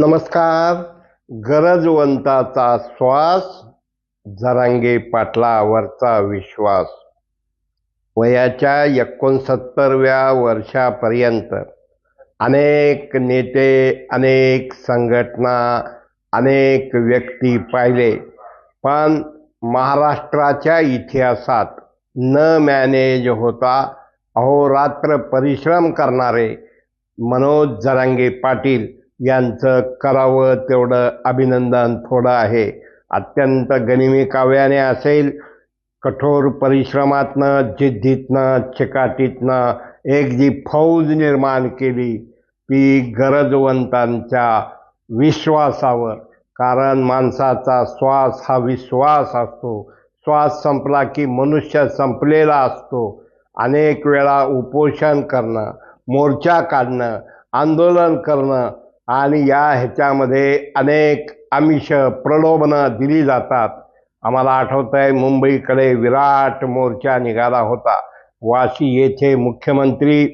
नमस्कार. गरजवंताचा श्वास जरांगे पाटलावरचा विश्वास. वयाच्या एकोणसत्तरव्या वर्षापर्यंत अनेक नेते अनेक संघटना अनेक व्यक्ती पाहिले. पण महाराष्ट्राच्या इतिहासात न मॅनेज होता अहोरात्र परिश्रम करणारे मनोज जरांगे पाटील यांचं करावं तेवढं अभिनंदन थोडं आहे. अत्यंत गनिमी काव्याने असेल कठोर परिश्रमातनं जिद्दीतनं चिकाटीतनं एक जी फौज निर्माण केली ती गरजवंतांच्या विश्वासावर. कारण माणसाचा श्वास हा विश्वास असतो. श्वास संपला की मनुष्य संपलेला असतो. अनेक वेळा उपोषण करणं मोर्चा काढणं आंदोलन करणं आणि या ह्याच्यामध्ये अनेक आमिष प्रलोभनं दिली जातात. आम्हाला आठवत आहे मुंबईकडे विराट मोर्चा निघाला होता. वाशी येथे मुख्यमंत्री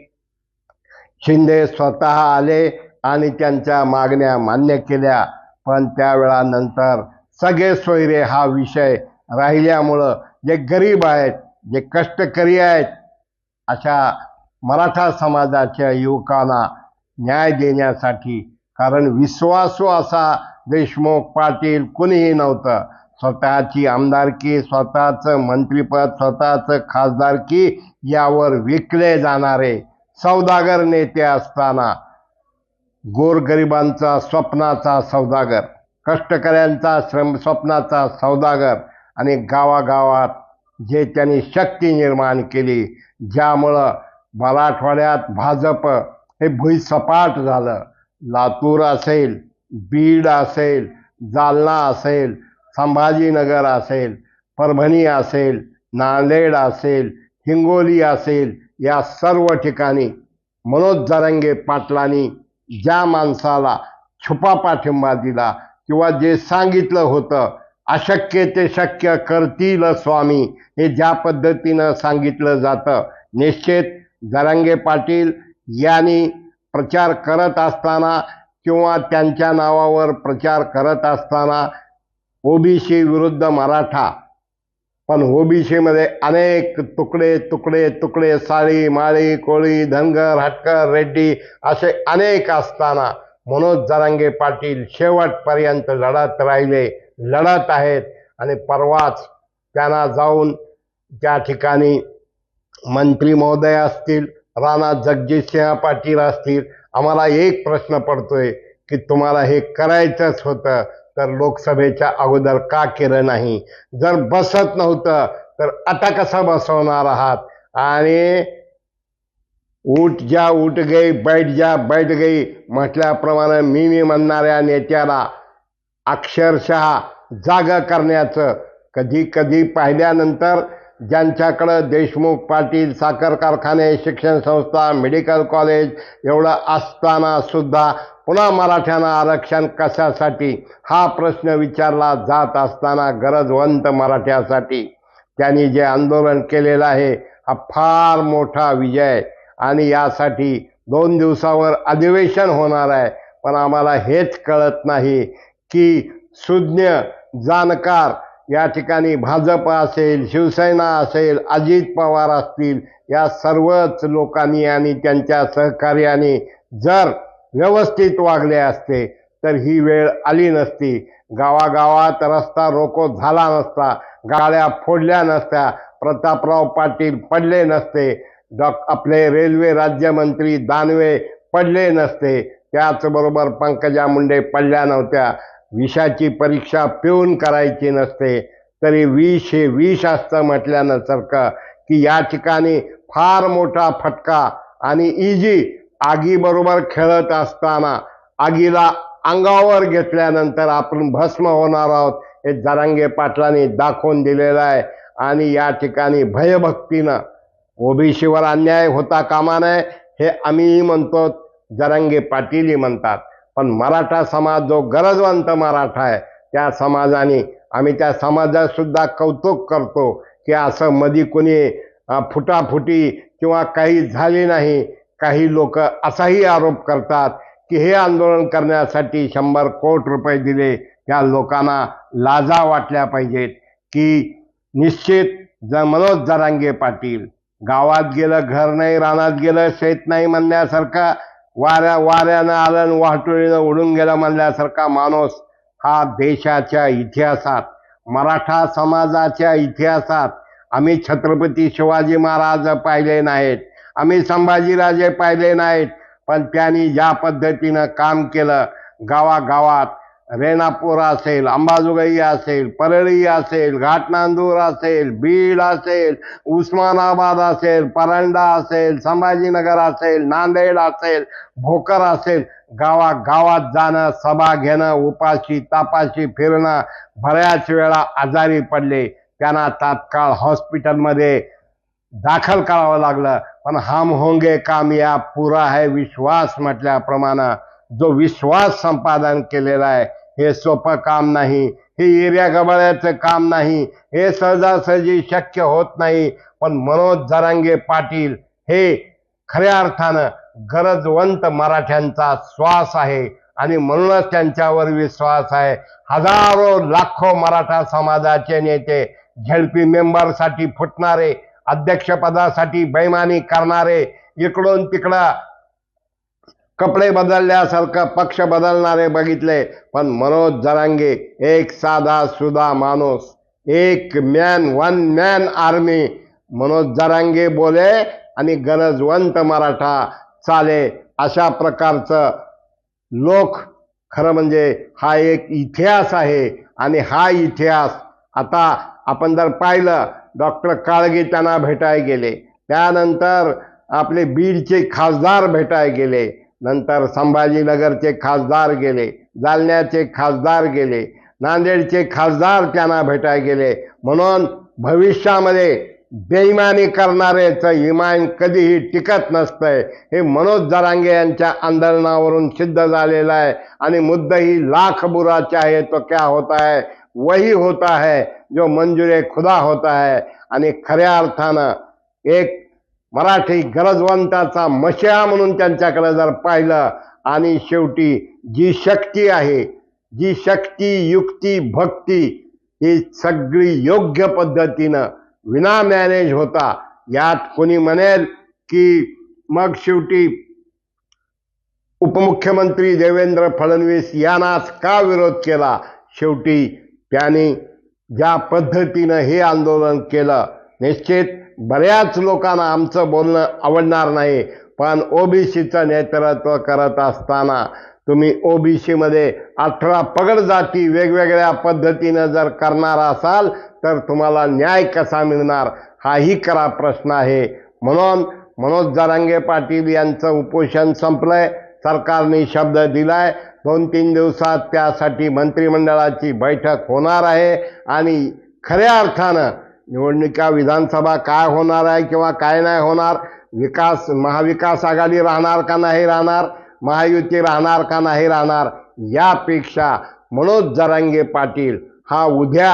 शिंदे स्वतः आले आणि त्यांच्या मागण्या मान्य केल्या. पण त्यावेळानंतर सगळे सोयरे हा विषय राहिल्यामुळं जे गरीब आहेत जे कष्टकरी आहेत अशा मराठा समाजाच्या युवकांना न्याय देण्यासाठी कारण विश्वासू असा देशमुख पाटील कुणीही नव्हतं. स्वतःची आमदारकी स्वतःचं मंत्रिपद स्वतःचं खासदारकी यावर विकले जाणारे सौदागर नेते असताना गोरगरिबांचा स्वप्नाचा सौदागर कष्टकऱ्यांचा श्रम स्वप्नाचा सौदागर आणि गावागावात जे त्यांनी शक्ती निर्माण केली ज्यामुळं मराठवाड्यात भाजप हे भुईसपाट झालं. लातूर असेल बीड असेल जालना असेल संभाजीनगर असेल परभणी असेल नांदेड असेल हिंगोली असेल या सर्व ठिकाणी मनोज जरंगे पाटलांनी ज्या माणसाला छुपा पाठिंबा दिला किंवा जे सांगितलं होतं अशक्य ते शक्य करतील स्वामी हे ज्या पद्धतीनं सांगितलं जातं निश्चित जरांगे पाटील यांनी प्रचार करत असताना किंवा त्यांच्या नावावर प्रचार करत असताना ओबीसी विरुद्ध मराठा पण ओबीसीमध्ये अनेक तुकडे तुकडे तुकडे साळी माळी कोळी धनगर हटकर रेड्डी असे अनेक असताना मनोज जरांगे पाटील शेवटपर्यंत लढत राहिले लढत आहेत आणि परवाच त्यांना जाऊन त्या ठिकाणी मंत्री महोदय असतील राणा जगजितसिंह पाटील असतील आम्हाला एक प्रश्न पडतोय की तुम्हाला हे करायचंच होतं तर लोकसभेच्या अगोदर का केलं नाही? जर बसत नव्हतं तर आता कसं बसवणार आहात? आणि उठ जा उठ गई बैठ जा बैठ गई म्हटल्याप्रमाणे मी मी म्हणणाऱ्या नेत्याला अक्षरशः जाग करण्याचं कधी कधी पाहिल्यानंतर ज्यांच्याकडं देशमुख पाटील साखर कारखाने शिक्षण संस्था मेडिकल कॉलेज एवढं असताना सुद्धा पुन्हा मराठ्यांना आरक्षण कशासाठी? हा प्रश्न विचारला जात असताना गरजवंत मराठ्यासाठी. त्यांनी जे आंदोलन केलेलं आहे हा फार मोठा विजय. आणि यासाठी दोन दिवसावर अधिवेशन होणार आहे. पण आम्हाला हेच कळत नाही की सुज्ञ जाणकार या ठिकाणी भाजप असेल शिवसेना असेल अजित पवार असतील या सर्वच लोकांनी आणि त्यांच्या सहकार्याने जर व्यवस्थित वागले असते तर ही वेळ आली नसती. गावागावात रस्ता रोको झाला नसता गाड्या फोडल्या नसत्या प्रतापराव पाटील पडले नसते डॉ आपले रेल्वे राज्यमंत्री दानवे पडले नसते त्याचबरोबर पंकजा मुंडे पडल्या नव्हत्या. विषाची परीक्षा पिऊन करायची नसते तरी विष हे विष असतं म्हटल्यानंसारखं की या ठिकाणी फार मोठा फटका आणि इजी आगीबरोबर खेळत असताना आगीला अंगावर घेतल्यानंतर आपण भस्म होणार आहोत हे जरांगे पाटलांनी दाखवून दिलेलं आहे. आणि या ठिकाणी भयभक्तीनं ओबीसीवर अन्याय होता कामा नये हे आम्हीही म्हणतो जरांगे पाटीलही म्हणतात. पण मराठा समाज जो गरजवंत मराठा आहे त्या समाजाने आम्ही त्या समाजात सुद्धा कौतुक करतो की असं मधी कोणी फुटाफुटी किंवा काही झाली नाही. काही लोक असाही आरोप करतात की हे आंदोलन करण्यासाठी शंभर कोट रुपये दिले. त्या लोकांना लाजा वाटल्या पाहिजेत की निश्चित ज मनोज जरांगे पाटील गावात गेलं घर नाही रानात गेलं शेत नाही म्हणण्यासारखा वाऱ्या वाऱ्यानं आलं वाहतुळीनं वाहतुकीनं उडून गेलं म्हणल्यासारखा माणूस हा देशाच्या इतिहासात मराठा समाजाच्या इतिहासात. आम्ही छत्रपती शिवाजी महाराज पाहिले नाहीत आम्ही संभाजीराजे पाहिले नाहीत. पण त्यांनी ज्या पद्धतीनं काम केलं गावागावात रेणापूर असेल अंबाजोगाई असेल परळी असेल घाटनांदूर असेल बीड असेल उस्मानाबाद असेल परांडा असेल संभाजीनगर असेल नांदेड असेल भोकर असेल गावागावात जाणं सभा घेणं उपाशी तापाशी फिरणं बऱ्याच वेळा आजारी पडले. त्यांना तात्काळ हॉस्पिटलमध्ये दाखल करावं लागलं. पण हम होंगे कामयाब पुरा है विश्वास म्हटल्याप्रमाणे जो विश्वास संपादन केलेला आहे हे सोपं काम नाही. हे एरिया गबाळ्याचं काम नाही. हे सहजासहजी शक्य होत नाही. पण मनोज जरांगे पाटील हे खऱ्या अर्थानं गरजवंत मराठ्यांचा श्वास आहे आणि म्हणूनच त्यांच्यावर विश्वास आहे. हजारो लाखो मराठा समाजाचे नेते झेडपी मेंबरसाठी फुटणारे अध्यक्षपदासाठी बैमानी करणारे इकडून तिकडं कपडे बदलल्यासारखं पक्ष बदलणारे बघितले पण मनोज जरांगे एक साधा सुधा माणूस एक man one man army Manoj Jarange बोले आणि गरजवंत मराठा चाले. अशा प्रकारचं लोक खरं म्हणजे हा एक इतिहास आहे आणि हा इतिहास आता आपण जर पाहिलं डॉक्टर काळगे त्यांना भेटाय गेले. त्यानंतर आपले बीडचे खासदार भेटाय गेले. नंतर संभाजीनगरचे खासदार गेले जालन्याचे खासदार गेले नांदेडचे खासदार त्यांना भेटाय गेले. म्हणून भविष्यामध्ये बेईमानी करणाऱ्याचं इमान कधीही टिकत नसतंय. हे मनोज जरांगे यांच्या आंदोलनावरून सिद्ध झालेलं आहे. आणि मुद्दही लाख बुराचा आहे तो क्या होता है? वही होता है जो मंजुरे खुदा होता है. आणि खऱ्या अर्थानं एक मराठी गरजवंताचा मशा म्हणून त्यांच्याकडे जर पाहिलं आणि शेवटी जी शक्ती आहे जी शक्ती युक्ती भक्ती ही सगळी योग्य पद्धतीनं विना मॅनेज होता यात कोणी म्हणेल की मग शेवटी उपमुख्यमंत्री देवेंद्र फडणवीस यांनाच का विरोध केला? शेवटी त्यांनी ज्या पद्धतीनं हे आंदोलन केलं निश्चित बऱ्याच लोकांना आमचं बोलणं आवडणार नाही पण ओबीसीचं नेतृत्व करत असताना तुम्ही ओबीसीमध्ये अठरा पगड जाती वेगवेगळ्या पद्धतीनं जर करणार असाल तर तुम्हाला न्याय कसा मिळणार? हाही खरा प्रश्न आहे. म्हणून मनोज जरांगे पाटील यांचं उपोषण संपलंय. सरकारने शब्द दिलाय. दोन तीन दिवसात त्यासाठी मंत्रिमंडळाची बैठक होणार आहे. आणि खऱ्या अर्थानं निवडणुका विधानसभा काय होणार आहे किंवा काय नाही होणार विकास महाविकास आघाडी राहणार का नाही राहणार महायुती राहणार का नाही राहणार यापेक्षा मनोज जरांगे पाटील हा उद्या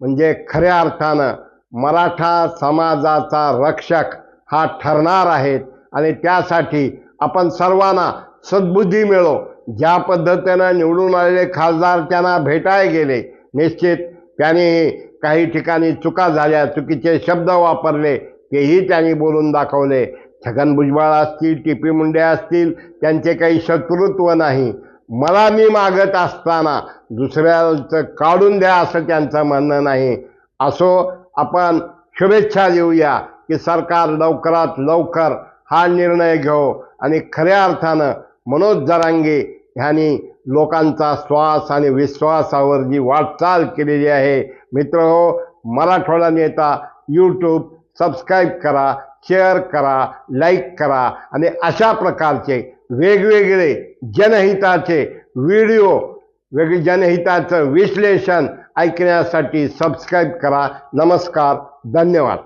म्हणजे खऱ्या अर्थानं मराठा समाजाचा रक्षक हा ठरणार आहेत आणि त्यासाठी आपण सर्वांना सद्बुद्धी मिळो. ज्या पद्धतीनं निवडून आलेले खासदार त्यांना भेटाय गेले निश्चित त्यांनी काही ठिकाणी चुका झाल्या चुकीचे शब्द वापरले तेही त्यांनी बोलून दाखवले. छगन भुजबळ असतील टी पी मुंडे असतील त्यांचे काही शत्रुत्व नाही. मला मी मागत असताना दुसऱ्याचं काढून द्या असं त्यांचं म्हणणं नाही. असो आपण शुभेच्छा देऊया की सरकार लवकरात लवकर हा निर्णय घेऊ आणि खऱ्या अर्थानं मनोज जरांगे ह्यांनी लोकांचा श्वास आणि विश्वासावर जी वाटचाल केलेली आहे. मित्र हो मराठवाडा नेता यूट्यूब सबस्क्राईब करा शेअर करा लाईक करा आणि अशा प्रकारचे वेगवेगळे जनहिताचे व्हिडिओ वेगळे जनहिताचं विश्लेषण ऐकण्यासाठी सबस्क्राईब करा. नमस्कार धन्यवाद.